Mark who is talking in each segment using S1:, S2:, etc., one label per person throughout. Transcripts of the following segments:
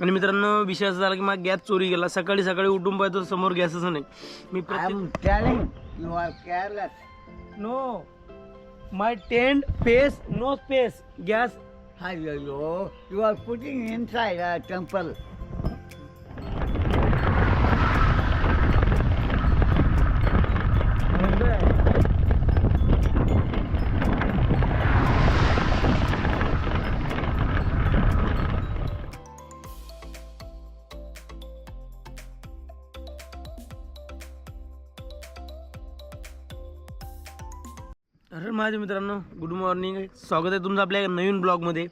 S1: आणि मित्रांनो विषय असा झाला की माझा गॅस चोरी गेला. सकाळी सकाळी उठून पाहतो समोर गॅसच नाही. मी. No my tent pace no space gas
S2: How you, you, you are putting inside
S1: माझ्या मित्रांनो गुड मॉर्निंग स्वागत आहे तुमचं आपल्या नवीन ब्लॉगमध्ये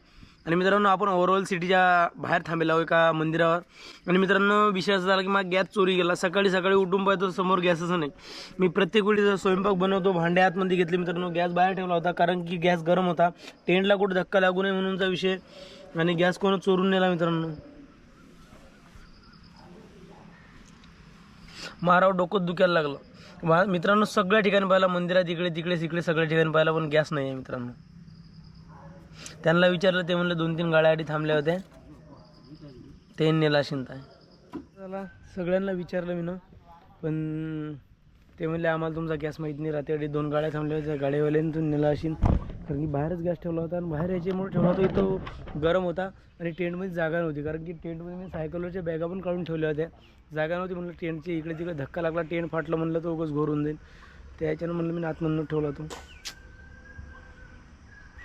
S1: आणि मित्रांनो आपण ओव्हरऑल सिटीच्या बाहेर थांबलेलो आहोत एका मंदिरावर. आणि मित्रांनो विषय असा झाला की मग गॅस चोरी गेला. सकाळी सकाळी उठून पाहतो समोर गॅसच नाही. मी प्रत्येक वेळी जर स्वयंपाक बनवतो भांडे आतमध्ये घेतले मित्रांनो गॅस बाहेर ठेवला होता कारण की गॅस गरम होता. टेंटला कुठं धक्का लागू नये म्हणूनचा विषय. आणि गॅस कोण चोरून नेला मित्रांनो? मारावर डोकं दुखायला लागलं. मित्रांनो सगळ्या ठिकाणी पाहिलं मंदिरात इकडे तिकडे तिकडे सगळ्या ठिकाणी पाहिलं पण गॅस नाही आहे मित्रांनो. त्यांना विचारलं ते म्हणलं दोन तीन गाड्या आधी थांबल्या होत्या. ते नेला शिंता चला सगळ्यांना विचारलं मी ना पण ते म्हणले आम्हाला तुमचा गॅस माहीत नाही रात्री दोन गाड्या थांबल्या होत्या गाड्यावाल्याने तो नेला असेल कारण की बाहेरच गॅस ठेवला होता आणि बाहेर याच्यामुळे ठेवला होता. तो गरम होता आणि टेंटमध्ये जागा नव्हती. कारण की टेंटमध्ये मी सायकलवरच्या बॅगा पण काढून ठेवल्या होत्या. जागा नव्हती म्हणलं टेंटची. इकडे तिकडे धक्का लागला. टेंट फाटलं म्हणलं तो उगाच घोरून जाईल त्याच्यानं म्हणलं मी आतमधून ठेवला तो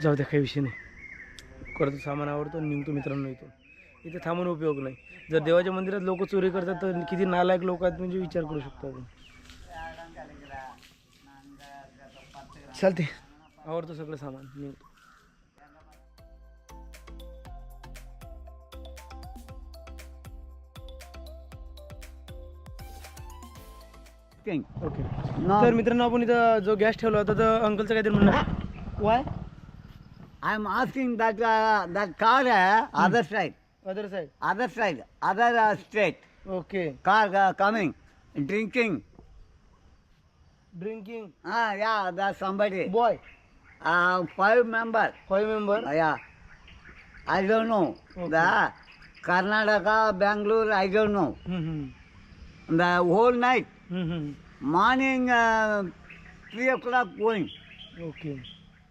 S1: जाऊ द्या काही विषय नाही. करतो सामान आवडतो आणि निघतो मित्रांनो येतो इथे थांबून उपयोग नाही. जर देवाच्या मंदिरात लोक चोरी करतात तर किती नालायक लोक आहेत म्हणजे विचार करू शकतो आपण. चालते आवडतं सगळं सामान
S2: मी
S1: ओके तर मित्रांनो आपण इथं जो गॅस ठेवला होता तर अंकलचं काहीतरी म्हणणं why
S2: I am asking that that car आहे other side
S1: other side
S2: other side other state
S1: okay
S2: car coming drinking
S1: drinking
S2: हा या that somebody
S1: boy
S2: Uh, five members.
S1: Five member?
S2: Uh, yeah. I don't know.
S1: Okay.
S2: The Karnataka, Bangalore, I don't know. Mm-hmm. The whole night. Mm-hmm. Morning, uh, 3 o'clock going.
S1: Okay.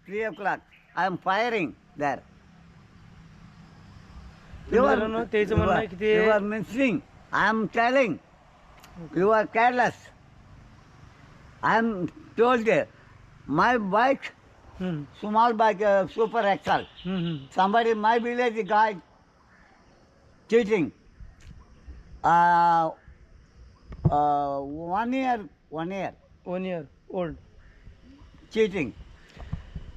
S2: 3 o'clock. I am firing there. You are,
S1: no,
S2: you, are, you are missing. I am telling. Okay. You are careless. I am told you. My bike small bike, uh, super XL. Somebody in my village guy cheating. Uh, uh, one year, one year.
S1: One year old
S2: cheating.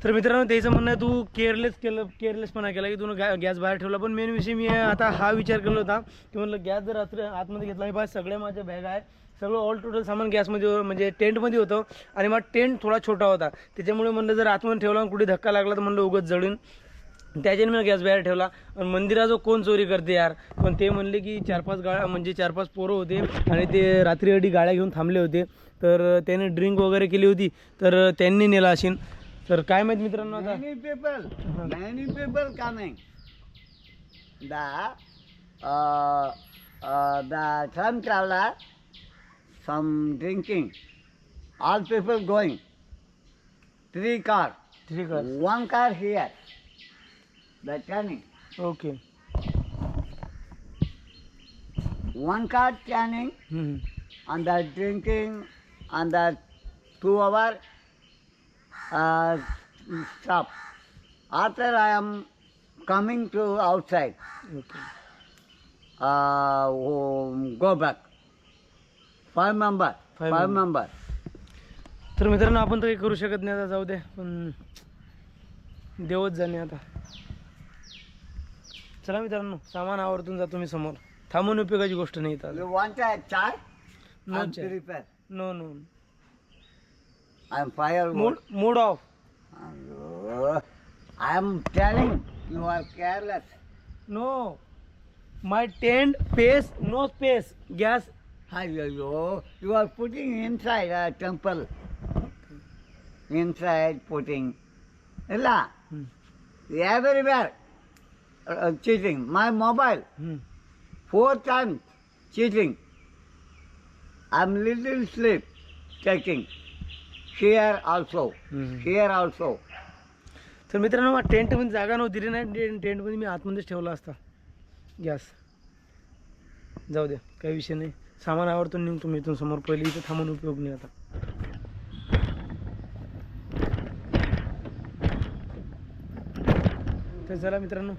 S1: तर मित्रांनो त्याचं म्हणणं आहे तू careless केलं केअरलेसपणा केला की तू gas बाहेर ठेवला. पण मेन विषय मी आता हा विचार केला होता. की म्हणलं गॅस जर रात्री आतमध्ये घेतला मी पाहिजे सगळ्या माझ्या बॅग आहे सगळं ऑल टोटल सामान गॅसमध्ये म्हणजे टेंटमध्ये होतं. आणि मग टेंट थोडा छोटा होता. त्याच्यामुळे म्हणलं जर आतमध्ये ठेवला कुठे धक्का लागला तर म्हणलं उगत जळून. त्याच्याने मी गॅस बाहेर ठेवला. आणि मंदिराचं कोण चोरी करते यार? पण ते म्हणले की चार पाच गाळ्या म्हणजे चार पाच पोरं होते. आणि ते रात्री अडी गाड्या घेऊन थांबले होते. तर त्याने ड्रिंक वगैरे केली होती. तर त्यांनी नेला असेल तर काय माहीत मित्रांनो आता?
S2: पेपर people, पेपर का नाही दा दा छान the some drinking. All people going. Three car.
S1: Three cars.
S2: One car here. The turning.
S1: Okay.
S2: One car turning
S1: mm-hmm.
S2: and the drinking and the two hour uh, stop. After I am coming to outside.
S1: Okay.
S2: Uh, go back.
S1: Five
S2: member
S1: five
S2: member
S1: तर मित्रांनो आपण तर काही करू शकत नाही आता जाऊ दे. पण देवच जाणे आता. चला मित्रांनो सामान आवर्तून जा तुम्ही समोर. थांबून उपयोगाची गोष्ट नाही
S2: चाय
S1: no
S2: repair
S1: no no
S2: I am fire
S1: mood mood off
S2: I am telling you are careless
S1: no my tend pace no space gas
S2: Hello. You are putting inside a temple. Inside putting. Illa. Everywhere. Uh, cheating. My mobile. four times cheating. I'm little sleep taking. Here also. Here also.
S1: तर मित्रांनो टेंटमध्ये जागा नव्हती रे नाही टेंटमध्ये मी आतमध्येच ठेवला असता गॅस जाऊ द्या काही विषय नाही. सामान आवडतो निघतो मी इथून समोर पहिले इथं थांबून उपयोग नाही आता. तर चला मित्रांनो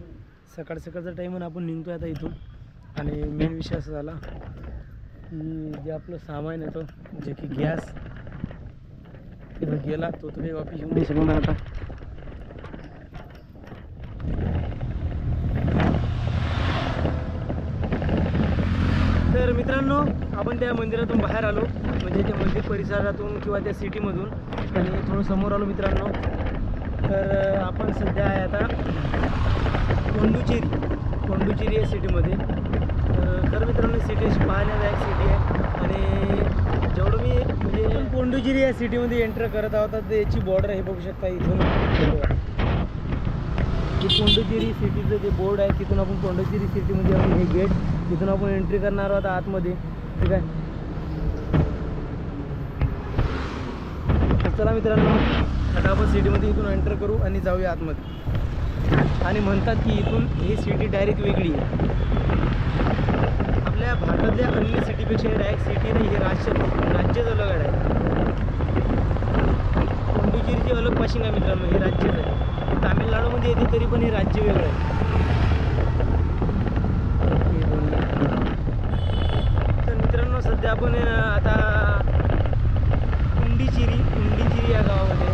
S1: सकाळ सकाळचा टाईम आपण निघतोय आता इथून. आणि मेन विषय असा झाला की जे आपलं सामान येतं जे की गॅस तिथं गेला तो तुम्ही वापस येऊन नाही शकणार आता तर मित्रांनो आपण त्या मंदिरातून बाहेर आलो. म्हणजे त्या मंदिर परिसरातून किंवा त्या सिटीमधून. आणि थोडं समोर आलो मित्रांनो. तर आपण सध्या आहे आता पोंडुचेरी पोंडुचेरी या सिटीमध्ये. तर मित्रांनो सिटी पाहण्यालायक सिटी आहे. आणि जेवढं मी म्हणजे कोंडुचेरी पोंडुचेरी या सिटीमध्ये एंटर करत आहोत तर याची बॉर्डर हे बघू शकता इथून. हे पोंडुचेरी सिटीचं जे बोर्ड आहे तिथून आपण पोंडुचेरी सिटीमध्ये आपण हे गेट तिथून आपण एंट्री करणार आहोत आतमध्ये. ठीक आहे? चला मित्रांनो फटाफट आपण सिटीमध्ये इथून एंटर करू आणि जाऊया आतमध्ये. आणि म्हणतात की इथून ही सिटी डायरेक्ट वेगळी आहे. आपल्या भारतातल्या अन्य सिटीपेक्षा हे डायरेक्ट सिटी नाही हे राज्य राज्यच अलग आहे. पोंडुचेरीची अलग पाशिंग आहे मित्रांनो हे राज्यच आहे. तामिळनाडूमध्ये येते तरी पण हे राज्य वेगळं आहे. तर मित्रांनो सध्या आपण आता उंडीचिरी उंडीचिरी या गावामध्ये.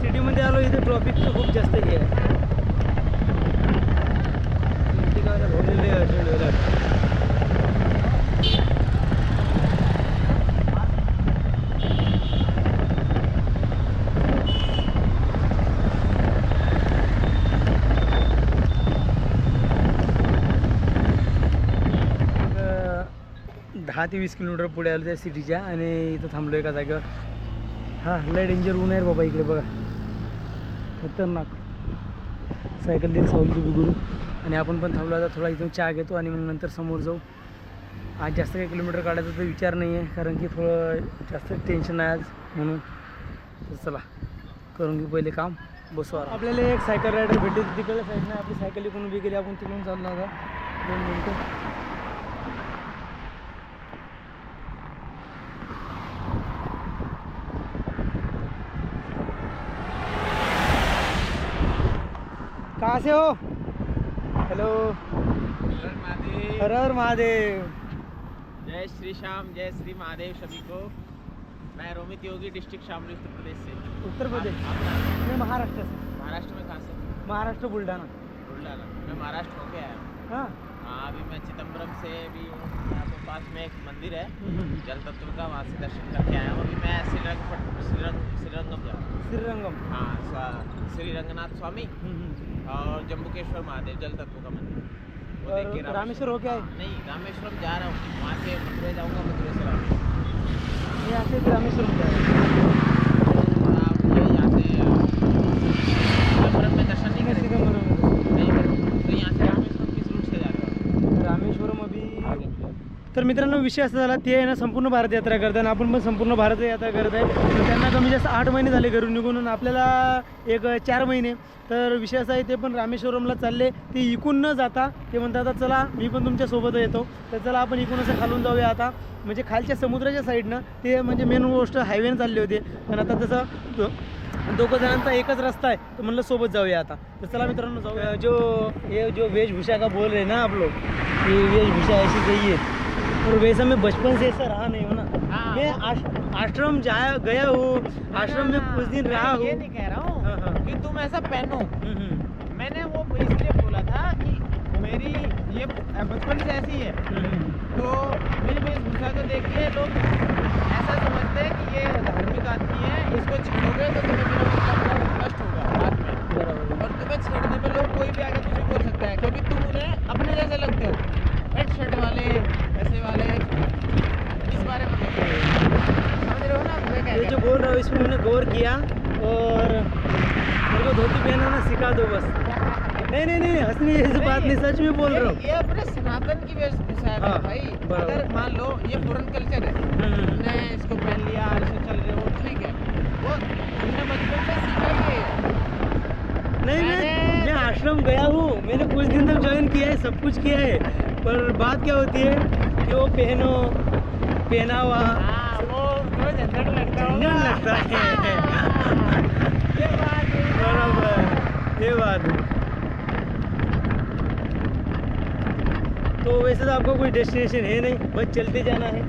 S1: सिटीमध्ये आलो इथे ट्रॉफिकचं खूप जास्त हे आहे. इथे काय आहे अर्जंट वेळेला. एक, अं, दहा ते वीस किलोमीटर पुढे आलो त्या सिटीच्या आणि इथं थांबलो एका जागेवर. हां लय डेंजर ऊन आहे बाबा इकडे बघा. खतरनाक. सायकल देत सावली बिगुरू आणि आपण पण थांबलो आता थोडा इथून चहा घेतो आणि मग नंतर समोर जाऊ. आज जास्त काही किलोमीटर काढायचा तर विचार नाही आहे कारण की थोडं जास्त टेन्शन आहे आज म्हणून. तर चला करून घेऊ पहिले काम. बसू आपल्याला एक सायकल रायडर भेटली होती. तिकडल्या साईडने आपली सायकल इकडून उभी केली. आपण तिकडून चाललो आता. दोन मिनटं. कहाँ से हो हेलो हर हर महादेव।
S3: जय श्री श्याम जय श्री महादेव सभी को। मैं रोमित योगी डिस्ट्रिक्ट शामली उत्तर प्रदेश से।
S1: उत्तर प्रदेश? मैं महाराष्ट्र से।
S3: महाराष्ट्र में कहाँ से?
S1: महाराष्ट्र बुलढाना
S3: बुलढाना मैं महाराष्ट्र होके आया हाँ।
S1: हाँ।
S3: अभी मैं चिदम्बरम से भी हूँ। यहाँ पे पास में एक मंदिर है। जल तत्व का वहाँ से दर्शन करके आया हूँ। अभी मैं श्रीरंग श्रीरंग श्रीरंगम जा रहा हूँ।
S1: श्रीरंगम?
S3: हाँ श्री रंगनाथ स्वामी और जम्बुकेश्वर महादेव जल तत्व का मंदिर। वो देख के
S1: रामेश्वर। हो क्या है?
S3: नहीं रामेश्वरम जा रहा हूँ। वहाँ से मथुरा जाऊँगा मथुरा से रामेश्वर
S1: यहाँ से रामेश्वरम जाएगा तर मित्रांनो विषय असा झाला ते आहे ना संपूर्ण भारत यात्रा करताना आपण पण संपूर्ण भारत यात्रा करत आहे. तर त्यांना कमी जास्त आठ महिने झाले घरून निघून आपल्याला एक चार महिने. तर विषय असा आहे ते पण रामेश्वरमला चालले. ते इकून न जाता ते म्हणतात आता चला मी पण तुमच्यासोबत येतो. तर चला आपण इकून असं खालून जाऊया आता. म्हणजे खालच्या समुद्राच्या साईडनं ते म्हणजे मेन गोष्ट हायवेनं चालले होते. पण आता तसं दोघं जणांचा एकच रस्ता आहे. तर म्हणलं सोबत जाऊया आता. तर चला मित्रांनो जाऊया. जो ये जो वेशभूषा का बोल रहे ना आप लोग ये वेशभूषा ऐसी चाहिए. और वैसा मैं बचपन से ऐसा रहा नहीं हूँ ना।
S3: हाँ,
S1: मैं आश्रम जाया गया हूँ। आश्रम में कुछ दिन रहा हूँ।
S3: ये नहीं कह रहा
S1: हाँ, हाँ।
S3: हूँ। कि तुम ऐसा पहनो
S1: हम्म, हम्म,
S3: मैंने वो इसलिए बोला था कि मेरी ये बचपन से ऐसी है।
S1: हम्म,
S3: तो मेरी वेशभूषा को देख के लोग ऐसा समझते हैं कि ये धार्मिक आदमी है इसको छेड़ोगे तो तुम्हें मेरा मतलब नष्ट होगा बाद में। और तुम्हें छेड़ने पे लोग कोई भी आगे तुझे बोल सकता है क्योंकि तुम उन्हें अपने जैसे लगते हो। पेट शर्ट वाले इस बारे में हो
S1: हूँ इसमें मैंने गौर किया और कहना ना सिखा दो बस। नहीं नहीं नहीं हंसने जैसी बात नहीं सच में बोल रहा हूँ।
S3: ये अपने सनातन की वेशभूषा है
S1: हाँ,
S3: भाई। अगर मान लो ये फॉरेन कल्चर है
S1: हम्म,
S3: तुमने इसको पहन लिया ऐसे चल रहे हो ठीक है। वो तुमने बचपन से सीखा ही है।
S1: नहीं मैं मैं आश्रम गया हूँ मैंने कुछ दिन तक ज्वाइन किया है सब कुछ किया है पर बात क्या होती है कि वो पहनो पहनावा
S3: लगता
S1: है।
S3: ये बात है।
S1: बराबर ये बात है तो वैसे तो आपको कोई डेस्टिनेशन है नहीं बस चलते जाना है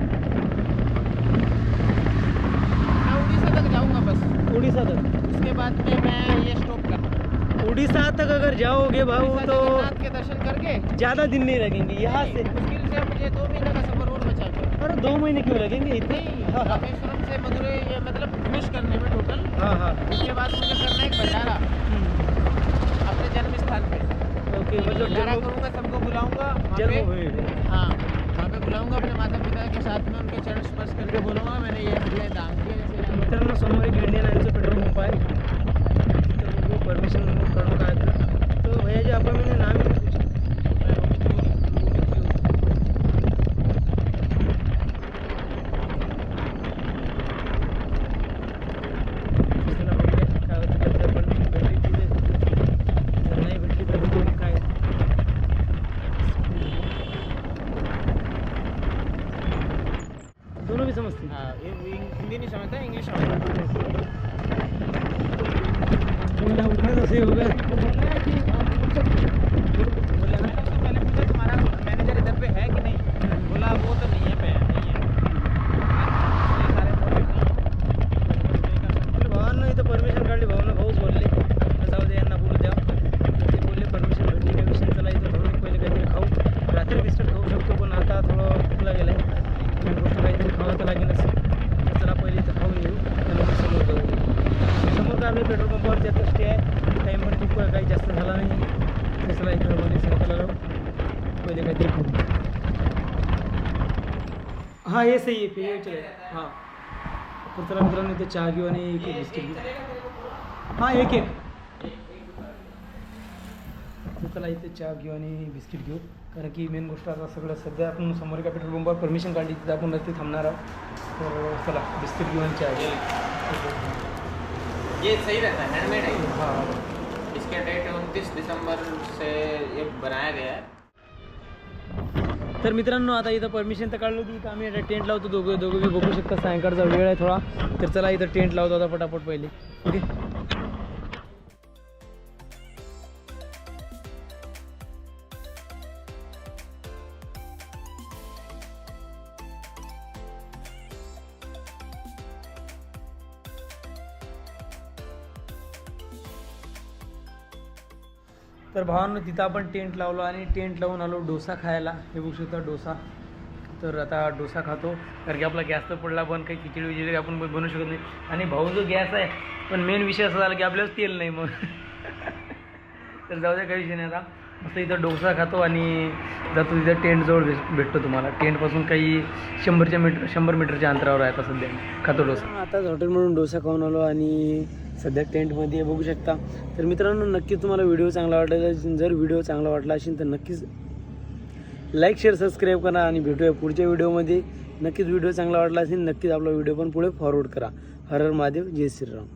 S3: मैं उड़ीसा तक जाऊँगा बस।
S1: उड़ीसा तक?
S3: उसके बाद में मैं ये स्टॉप करना
S1: उड़ीसा तक अगर जाओगे भाऊ
S3: उड़ीसा
S1: तो
S3: के दर्शन करके
S1: ज़्यादा दिन नहीं लगेंगे यहाँ से।
S3: मुश्किल से मुझे दो महीने का सफ़र और बचा।
S1: अरे दो महीने क्यों लगेंगे? इतने
S3: नहीं
S1: हाँ हाँ
S3: रामेश्वरम से मदुरई ये मतलब फिनिश करने में टोटल
S1: हाँ हाँ
S3: उसके बाद मुझे करना है एक भंडारा अपने जन्म स्थान पे
S1: ओके मतलब
S3: भंडारा
S1: जम्मू
S3: करूंगा सबको बुलाऊंगा वहाँ पे
S1: जन्मभूमि
S3: हाँ वहाँ पे बुलाऊंगा अपने माता पिता के साथ में उनके चरण स्पर्श करके बोलूंगा मैंने ये अपने दान किए जैसे
S1: मित्रांनो समोर एक इंडियन ऑइलचं पेट्रोल पंप आहे तर बघू परमिशन करून काय तर तो भैया जी आपण मैंने नाम ही नहीं पूछा चला बघूया काय होतं कसं पण भेटली तिथे जर नाही भेटली तर बघू मग काय दोनों भी समझते हैं
S3: हाँ ये हिं- हिंदी नहीं समझता इंग्लिश समझता
S1: बोला उठा तो सही होगा
S3: बोला मैंने उससे पहले पूछा तुम्हारा मैनेजर इधर पे है कि नहीं बोला वो तो नहीं है पे नहीं है ये सारे मोटिव नहीं है
S1: भावांना इथं परमिशन काढली भावांना भाऊच बोलले तर जाऊ दे यांना बोलू द्या ते बोलले परमिशन भेटली काय विषय चला इथं भाऊ पहिले काहीतरी खाऊ रात्री बिस्किट खाऊ शकतो पण आता थोडं भूक लागेल आहे मेन गोष्ट काहीतरी खावं तर लागेलच तर चला पहिले इथं खाऊन घेऊ त्यानंतर समोर जाऊ समोर काय आपल्या पेट्रोल पंपावर त्याचं स्टे आहे. टाईममध्ये खूप काही जास्त झाला नाही. तिसरा एक मध्ये सायकल पहिले काहीतरी खाऊ हां हे सही आहे पे हां. तर चला मित्रांनो इथे चहा घेऊ आणि एक एक बिस्किट घेऊ. हां एक एक. तर चला इथे चहा घेऊ आणि बिस्किट घेऊ. कारण की मेन गोष्ट आता सगळं सध्या आपण समोर एका पेट्रोल पंपावर परमिशन काढली तिथे आपण रस्ते थांबणार आहोत. तर चला बिस्किट घेऊ आणि चहा घेऊ.
S3: ये सही रहता है हैंडमेड है।
S1: हां।
S3: इसके डेट उनतीस दिसंबर से ये बनाया गया है।
S1: तर मित्रांनो आता इथं परमिशन तर काढली होती इथं आम्ही आता टेंट लावतो दोघं दोघं बी बघू शकता. सायंकाळचा वेळ आहे थोडा. तर चला इथं टेंट लावतो आता पटापट पहिले. ओके? तर भावांनो तिथं आपण टेंट लावलो आणि टेंट लावून आलो डोसा खायला. हे बघू शकता डोसा. तर आता डोसा खातो कारण की आपला गॅस तर पडला पण काही खिचडी विचडी आपण बनवू शकत नाही. आणि भाऊ जो गॅस आहे पण मेन विषय असा झाला की आपल्याला तेल नाही मग तर जाऊ द्या काही विषय नाही आता. मस्त इथं डोसा खातो आणि जातो तिथं टेंटजवळ भेट भेटतो तुम्हाला. टेंटपासून काही शंभरच्या मीटर शंभर मीटरच्या अंतरावर आहे आता सध्या. खातो डोसा. आताच हॉटेलमधून डोसा खाऊन आलो आणि सध्या टेंटमध्ये बघू शकता. तर मित्रांनो नक्कीच तुम्हाला व्हिडिओ चांगला वाटला. असेल जर व्हिडिओ चांगला वाटला असेल तर नक्कीच लाईक शेअर सबस्क्राईब करा आणि भेटूया पुढच्या व्हिडिओमध्ये नक्कीच व्हिडिओ चांगला वाटला असेल नक्कीच आपला व्हिडिओ पण पुढे फॉरवर्ड करा. हर हर महादेव जय श्रीराम.